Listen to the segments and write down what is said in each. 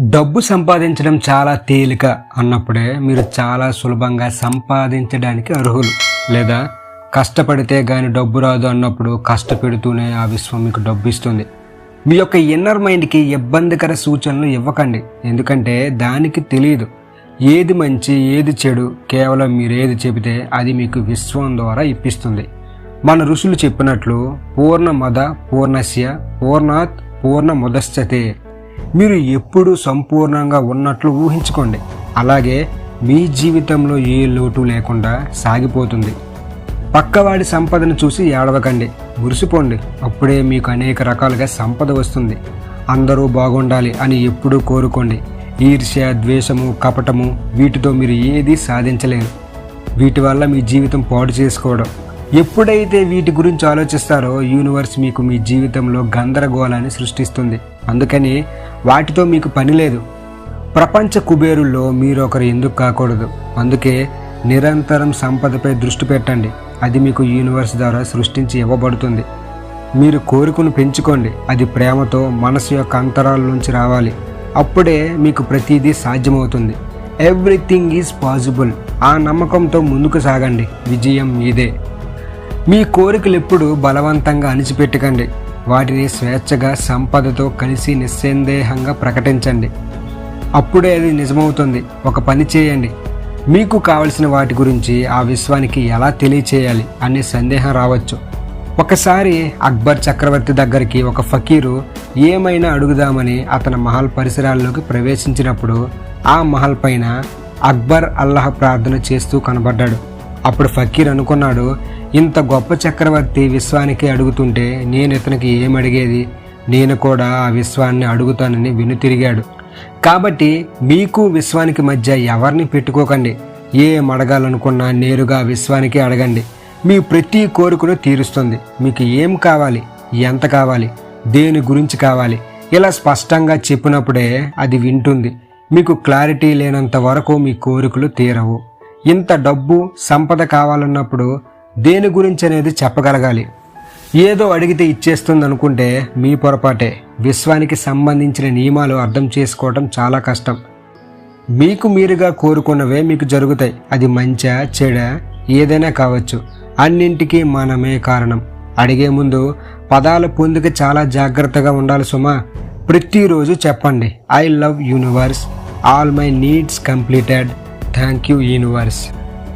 డబ్బు సంపాదించడం చాలా తేలిక అన్నప్పుడే మీరు చాలా సులభంగా సంపాదించడానికి అర్హులు. లేదా కష్టపడితే కానీ డబ్బు రాదు అన్నప్పుడు కష్టపెడుతూనే ఆ విశ్వం మీకు డబ్బు ఇస్తుంది మీ యొక్క ఇన్నర్ మైండ్కి ఇబ్బందికర సూచనలు ఇవ్వకండి. ఎందుకంటే దానికి తెలియదు ఏది మంచి ఏది చెడు కేవలం మీరు ఏది చెబితే అది మీకు విశ్వం ద్వారా ఇప్పిస్తుంది. మన ఋషులు చెప్పినట్లు పూర్ణ మద పూర్ణస్య పూర్ణాత్ పూర్ణ ముదశ్చతే మీరు ఎప్పుడూ సంపూర్ణంగా ఉన్నట్లు ఊహించుకోండి. అలాగే మీ జీవితంలో ఏ లోటు లేకుండా సాగిపోతుంది. పక్కవాడి సంపదను చూసి ఏడవకండి. మురిసిపోండి. అప్పుడే మీకు అనేక రకాలుగా సంపద వస్తుంది. అందరూ బాగుండాలి అని ఎప్పుడూ కోరుకోండి. ఈర్ష్య ద్వేషము కపటము వీటితో మీరు ఏదీ సాధించలేరు. వీటి వల్ల మీ జీవితం పాడు చేసుకోవడం. ఎప్పుడైతే వీటి గురించి ఆలోచిస్తారో యూనివర్స్ మీకు మీ జీవితంలో గందరగోళాన్ని సృష్టిస్తుంది. అందుకని వాటితో మీకు పని లేదు. ప్రపంచ కుబేరుల్లో మీరు ఒకరు ఎందుకు కాకూడదు? అందుకే నిరంతరం సంపదపై దృష్టి పెట్టండి. అది మీకు యూనివర్స్ ద్వారా సృష్టించి ఇవ్వబడుతుంది. మీరు కోరికను పెంచుకోండి. అది ప్రేమతో మనసు యొక్క అంతరాల నుంచి రావాలి. అప్పుడే మీకు ప్రతిదీ సాధ్యమవుతుంది. ఎవ్రీథింగ్ ఈజ్ పాసిబుల్ ఆ నమ్మకంతో ముందుకు సాగండి. విజయం మీదే. మీ కోరికలు ఎప్పుడు బలవంతంగా అణిచిపెట్టకండి. వాటిని స్వేచ్ఛగా సంపదతో కలిసి నిస్సందేహంగా ప్రకటించండి. అప్పుడే అది నిజమవుతుంది. ఒక పని చేయండి. మీకు కావలసిన వాటి గురించి ఆ విశ్వానికి ఎలా తెలియచేయాలి అనే సందేహం రావచ్చు. ఒకసారి అక్బర్ చక్రవర్తి దగ్గరికి ఒక ఫకీరు ఏమైనా అడుగుదామని అతని మహల్ పరిసరాల్లోకి ప్రవేశించినప్పుడు ఆ మహల్ పైన అక్బర్ అల్లాహ్ ప్రార్థన చేస్తూ కనబడ్డాడు. అప్పుడు ఫకీర్ అనుకున్నాడు ఇంత గొప్ప చక్రవర్తి విశ్వానికి అడుగుతుంటే నేను ఇతనికి ఏమడిగేది నేను కూడా ఆ విశ్వాన్ని అడుగుతానని వెనుతిరిగాడు. కాబట్టి మీకు విశ్వానికి మధ్య ఎవరిని పెట్టుకోకండి. ఏం అడగాలనుకున్నా నేరుగా విశ్వానికి అడగండి. మీ ప్రతి కోరికను తీరుస్తుంది. మీకు ఏం కావాలి? ఎంత కావాలి? దేని గురించి కావాలి? ఇలా స్పష్టంగా చెప్పినప్పుడే అది వింటుంది. మీకు క్లారిటీ లేనంత వరకు మీ కోరికలు తీరవు. ఇంత డబ్బు సంపద కావాలన్నప్పుడు దేని గురించి అనేది చెప్పగలగాలి? ఏదో అడిగితే ఇచ్చేస్తుంది అనుకుంటే మీ పొరపాటే. విశ్వానికి సంబంధించిన నియమాలు అర్థం చేసుకోవడం చాలా కష్టం. మీకు మీరుగా కోరుకున్నవే మీకు జరుగుతాయి. అది మంచా చెడ ఏదైనా కావచ్చు. అన్నింటికీ మనమే కారణం. అడిగే ముందు పదాల పొందుకు చాలా జాగ్రత్తగా ఉండాలి సుమా. ప్రతిరోజు చెప్పండి. I love universe. All my needs completed. Thank you universe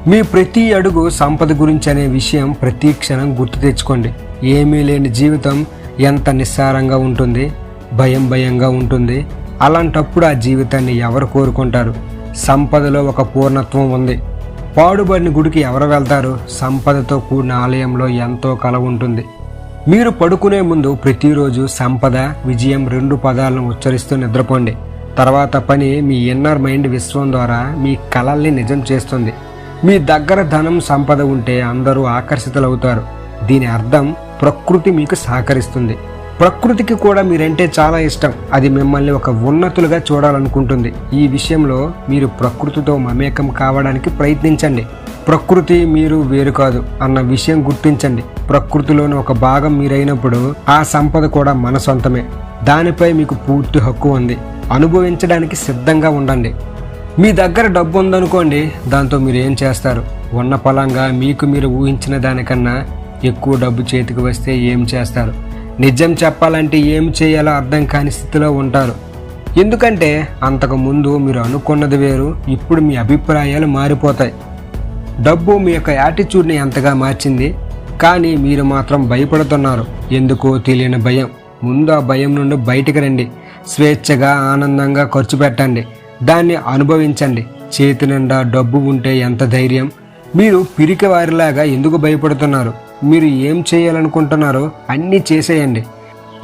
మీ ప్రతి అడుగు సంపద గురించి అనే విషయం ప్రతి క్షణం గుర్తు తెచ్చుకోండి. ఏమీ లేని జీవితం ఎంత నిస్సారంగా ఉంటుంది భయం భయంగా ఉంటుంది. అలాంటప్పుడు ఆ జీవితాన్ని ఎవరు కోరుకుంటారు? సంపదలో ఒక పూర్ణత్వం ఉంది. పాడుబడిన గుడికి ఎవరు వెళ్తారు? సంపదతో కూడిన ఆలయంలో ఎంతో కల ఉంటుంది. మీరు పడుకునే ముందు ప్రతిరోజు సంపద విజయం రెండు పదాలను ఉచ్చరిస్తూ నిద్రపోండి. తర్వాత పని మీ ఇన్నర్ మైండ్ విశ్వం ద్వారా మీ కళల్ని నిజం చేస్తుంది. మీ దగ్గర ధనం సంపద ఉంటే అందరూ ఆకర్షితులవుతారు. దీని అర్థం ప్రకృతి మీకు సహకరిస్తుంది. ప్రకృతికి కూడా మీరంటే చాలా ఇష్టం. అది మిమ్మల్ని ఒక ఉన్నతులుగా చూడాలనుకుంటుంది. ఈ విషయంలో మీరు ప్రకృతితో మమేకం కావడానికి ప్రయత్నించండి. ప్రకృతి మీరు వేరు కాదు అన్న విషయం గుర్తించండి. ప్రకృతిలోని ఒక భాగం మీరైనప్పుడు ఆ సంపద కూడా మన సొంతమే. దానిపై మీకు పూర్తి హక్కు ఉంది. అనుభవించడానికి సిద్ధంగా ఉండండి. మీ దగ్గర డబ్బు ఉందనుకోండి దాంతో మీరు ఏం చేస్తారు? ఉన్న పలంగా మీకు మీరు ఊహించిన దానికన్నా ఎక్కువ డబ్బు చేతికి వస్తే ఏం చేస్తారు? నిజం చెప్పాలంటే ఏం చేయాలో అర్థం కాని స్థితిలో ఉంటారు. ఎందుకంటే అంతకు ముందు మీరు అనుకున్నది వేరు ఇప్పుడు మీ అభిప్రాయాలు మారిపోతాయి. డబ్బు మీ యొక్క యాటిట్యూడ్ని ఎంతగా మార్చింది కానీ మీరు మాత్రం భయపడుతున్నారు. ఎందుకో తెలియని భయం. ముందు ఆ భయం నుండి బయటికి రండి. స్వేచ్ఛగా ఆనందంగా ఖర్చు పెట్టండి. దాన్ని అనుభవించండి. చేతి నిండా డబ్బు ఉంటే ఎంత ధైర్యం? మీరు పిరికి వారిలాగా ఎందుకు భయపడుతున్నారు? మీరు ఏం చేయాలనుకుంటున్నారో అన్నీ చేసేయండి.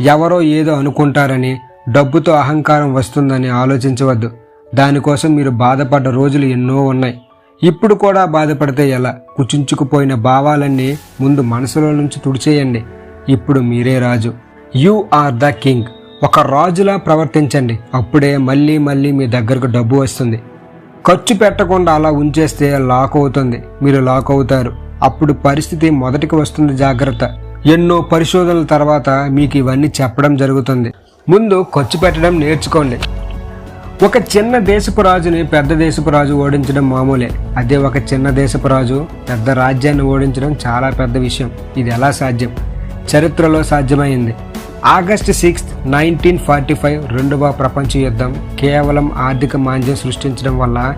ఎవరో ఏదో అనుకుంటారని డబ్బుతో అహంకారం వస్తుందని ఆలోచించవద్దు. దానికోసం మీరు బాధపడ్డ రోజులు ఎన్నో ఉన్నాయి. ఇప్పుడు కూడా బాధపడితే ఎలా? కుచించుకుపోయిన భావాలన్నీ ముందు మనసులో నుంచి తుడిచేయండి. ఇప్పుడు మీరే రాజు. You are the king. ఒక రాజులా ప్రవర్తించండి. అప్పుడే మళ్ళీ మళ్ళీ మీ దగ్గరకు డబ్బు వస్తుంది. ఖర్చు పెట్టకుండా అలా ఉంచేస్తే లాక్ అవుతుంది మీరు లాక్ అవుతారు అప్పుడు పరిస్థితి మొదటికి వస్తుంది జాగ్రత్త. ఎన్నో పరిశోధనల తర్వాత మీకు ఇవన్నీ చెప్పడం జరుగుతుంది. ముందు ఖర్చు పెట్టడం నేర్చుకోండి. ఒక చిన్న దేశపు రాజుని పెద్ద దేశపు రాజు ఓడించడం మామూలే. అదే ఒక చిన్న దేశపు రాజు పెద్ద రాజ్యాన్ని ఓడించడం చాలా పెద్ద విషయం. ఇది ఎలా సాధ్యం? చరిత్రలో సాధ్యమైంది. August sixth nineteen forty five రెండవ ప్రపంచ యుద్ధం కేవలం ఆర్థిక మాంద్యం సృష్టించడం వల్ల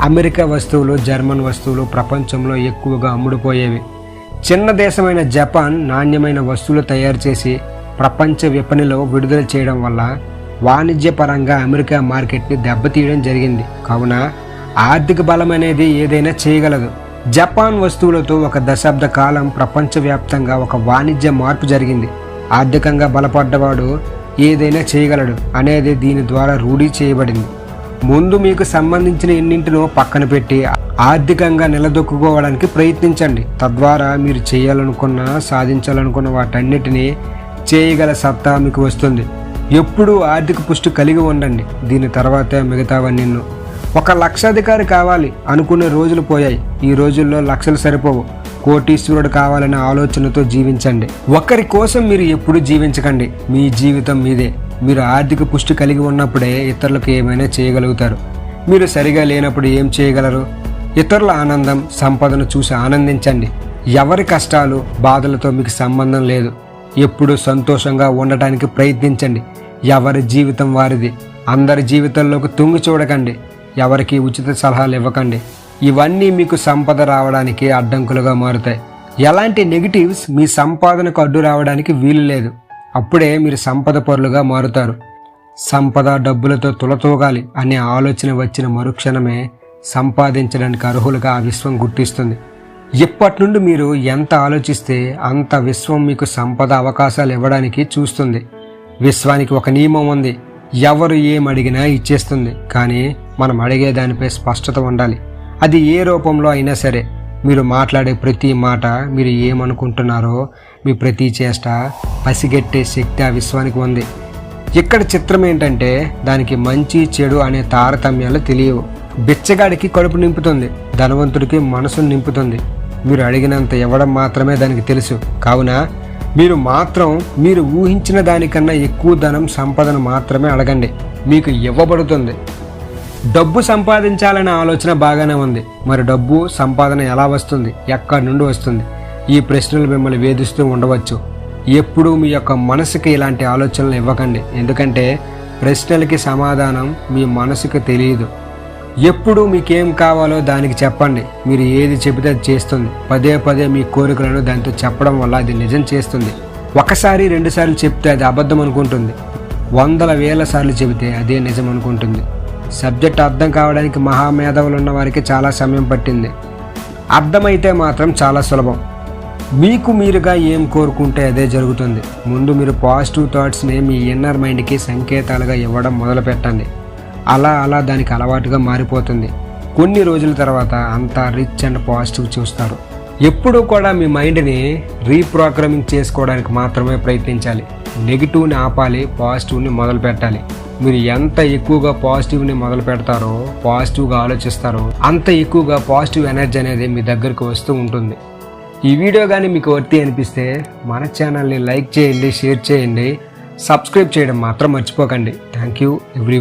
అమెరికా వస్తువులు జర్మన్ వస్తువులు ప్రపంచంలో ఎక్కువగా అమ్ముడుపోయేవి. చిన్న దేశమైన జపాన్ నాణ్యమైన వస్తువులు తయారు చేసి ప్రపంచ విపణిలో విడుదల చేయడం వల్ల వాణిజ్యపరంగా అమెరికా మార్కెట్ని దెబ్బతీయడం జరిగింది. కావున ఆర్థిక బలం అనేది ఏదైనా చేయగలదు. జపాన్ వస్తువులతో ఒక దశాబ్ద కాలం ప్రపంచవ్యాప్తంగా ఒక వాణిజ్య మార్పు జరిగింది. ఆర్థికంగా బలపడ్డవాడు ఏదైనా చేయగలడు అనేది దీని ద్వారా రూఢీ చేయబడింది. ముందు మీకు సంబంధించిన ఎన్నింటినో పక్కన పెట్టి ఆర్థికంగా నిలదొక్కుకోవడానికి ప్రయత్నించండి. తద్వారా మీరు చేయాలనుకున్న సాధించాలనుకున్న వాటన్నిటినీ చేయగల సత్తా మీకు వస్తుంది. ఎప్పుడూ ఆర్థిక పుష్టి కలిగి ఉండండి. దీని తర్వాత మిగతావన్నీ ఒక లక్షాధికారి కావాలి అనుకునే రోజులు పోయాయి. ఈ రోజుల్లో లక్షలు సరిపోవు. కోటీశ్వరుడు కావాలనే ఆలోచనతో జీవించండి. ఒకరి కోసం మీరు ఎప్పుడు జీవించకండి. మీ జీవితం మీదే. మీరు ఆర్థిక పుష్టి కలిగి ఉన్నప్పుడే ఇతరులకు ఏమైనా చేయగలుగుతారు. మీరు సరిగా లేనప్పుడు ఏం చేయగలరు? ఇతరుల ఆనందం సంపదను చూసి ఆనందించండి. ఎవరి కష్టాలు బాధలతో మీకు సంబంధం లేదు. ఎప్పుడు సంతోషంగా ఉండటానికి ప్రయత్నించండి. ఎవరి జీవితం వారిది. అందరి జీవితంలోకి తుంగి చూడకండి. ఎవరికి ఉచిత సలహాలు ఇవ్వకండి. ఇవన్నీ మీకు సంపద రావడానికి అడ్డంకులుగా మారుతాయి. ఎలాంటి నెగిటివ్స్ మీ సంపాదనకు అడ్డు రావడానికి వీలు లేదు. అప్పుడే మీరు సంపద పరులుగా మారుతారు. సంపద డబ్బులతో తులతూగాలి అనే ఆలోచన వచ్చిన మరుక్షణమే సంపాదించడానికి అర్హులుగా ఆ విశ్వం గుర్తిస్తుంది. ఇప్పటి నుండి మీరు ఎంత ఆలోచిస్తే అంత విశ్వం మీకు సంపద అవకాశాలు ఇవ్వడానికి చూస్తుంది. విశ్వానికి ఒక నియమం ఉంది. ఎవరు ఏం అడిగినా ఇచ్చేస్తుంది. కానీ మనం అడిగే దానిపై స్పష్టత ఉండాలి. అది ఏ రూపంలో అయినా సరే మీరు మాట్లాడే ప్రతి మాట మీరు ఏమనుకుంటున్నారో మీ ప్రతి చేష్ట పసిగట్టే శక్తి ఆ విశ్వానికి ఉంది. ఇక్కడ చిత్రం ఏంటంటే దానికి మంచి చెడు అనే తారతమ్యాలు తెలియవు. బిచ్చగాడికి కడుపు నింపుతుంది ధనవంతుడికి మనసును నింపుతుంది. మీరు అడిగినంత ఇవ్వడం మాత్రమే దానికి తెలుసు. కావున మీరు మాత్రం మీరు ఊహించిన దానికన్నా ఎక్కువ ధనం సంపదను మాత్రమే అడగండి. మీకు ఇవ్వబడుతుంది. డబ్బు సంపాదించాలనే ఆలోచన బాగానే ఉంది. మరి డబ్బు సంపాదన ఎలా వస్తుంది? ఎక్కడి నుండి వస్తుంది? ఈ ప్రశ్నలు మిమ్మల్ని వేధిస్తూ ఉండవచ్చు. ఎప్పుడూ మీ యొక్క మనసుకి ఇలాంటి ఆలోచనలు ఇవ్వకండి. ఎందుకంటే ప్రశ్నలకి సమాధానం మీ మనసుకు తెలియదు. ఎప్పుడు మీకేం కావాలో దానికి చెప్పండి. మీరు ఏది చెబితే అది చేస్తుంది. పదే పదే మీ కోరికలను దానితో చెప్పడం వల్ల అది నిజం చేస్తుంది. ఒకసారి రెండుసార్లు చెప్తే అది అబద్ధం అనుకుంటుంది. వందల వేల సార్లు చెబితే అదే నిజం అనుకుంటుంది. సబ్జెక్ట్ అర్థం కావడానికి మహామేధావులు ఉన్న వారికి చాలా సమయం పట్టింది. అర్థమైతే మాత్రం చాలా సులభం. మీకు మీరుగా ఏం కోరుకుంటే అదే జరుగుతుంది. ముందు మీరు పాజిటివ్ థాట్స్ని మీ ఇన్నర్ మైండ్కి సంకేతాలుగా ఇవ్వడం మొదలు పెట్టండి అలా అలా దానికి అలవాటుగా మారిపోతుంది. కొన్ని రోజుల తర్వాత అంతా రిచ్ అండ్ పాజిటివ్ చూస్తారు. ఎప్పుడూ కూడా మీ మైండ్ని రీప్రోగ్రామింగ్ చేసుకోవడానికి మాత్రమే ప్రయత్నించాలి. నెగిటివ్ని ఆపాలి పాజిటివ్ని మొదలు పెట్టాలి మీరు ఎంత ఎక్కువగా పాజిటివ్ని మొదలు పెడతారో పాజిటివ్గా ఆలోచిస్తారో అంత ఎక్కువగా పాజిటివ్ ఎనర్జీ అనేది మీ దగ్గరకు వస్తూ ఉంటుంది. ఈ వీడియో కానీ మీకు వర్తి అనిపిస్తే మన ఛానల్ని లైక్ చేయండి షేర్ చేయండి సబ్స్క్రైబ్ చేయడం మాత్రం మర్చిపోకండి. Thank you every